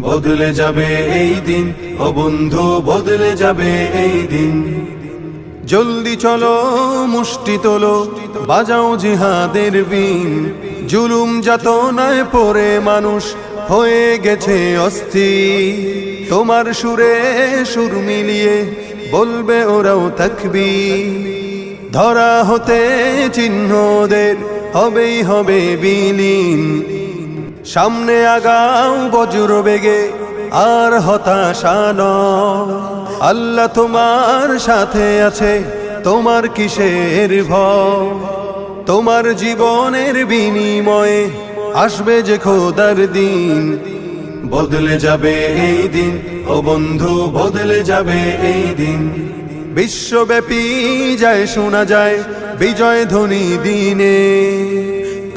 বদলে যাবে এই দিন, ও বন্ধু, বদলে যাবে এই দিন। জলদি চলো, মুষ্টি তোলো, বাজাও জিহাদের বিন জুলুম যাতনায় পড়ে মানুষ, হয়ে গেছে অস্থি তোমার সুরে সুর মিলিয়ে বলবে ওরাও থাকবি ধরা হতে চিহ্নদের হবেই হবে বিলীন। সামনে আগাও বজ্র বেগে, আর হতাশা। আল্লাহ তোমার সাথে আছে, তোমার কিসের ভয়? তোমার জীবনের বিনিময়ে আসবে যে খোদার দিন। বদলে যাবে এই দিন, ও বন্ধু, বদলে যাবে এই দিন। বিশ্বব্যাপী যায়, শোনা যায়, বিজয় ধ্বনি দিনে।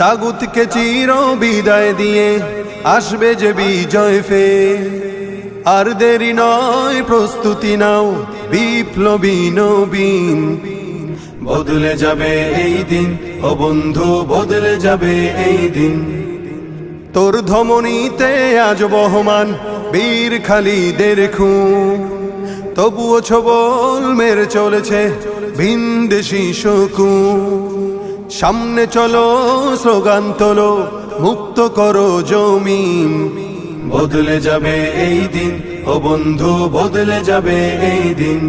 তাগুতকে চির বিদায় দিয়ে আসবে যে বিজয় ফে আর দেরি নয়, প্রস্তুতি নাও, বিপ্লবী নবীন। বদলে যাবে এই দিন, ও বন্ধু, বদলে যাবে এই দিন। তোর ধমনীতে আজ বহমান বীর খালিদের খুন। তবুও ছবল মেরে চলেছে ভিনদেশি শকু সামনে চলো, স্লোগান তোলো, মুক্ত করো জমিন। বদলে যাবে এই দিন, ও বন্ধু, বদলে যাবে এই দিন।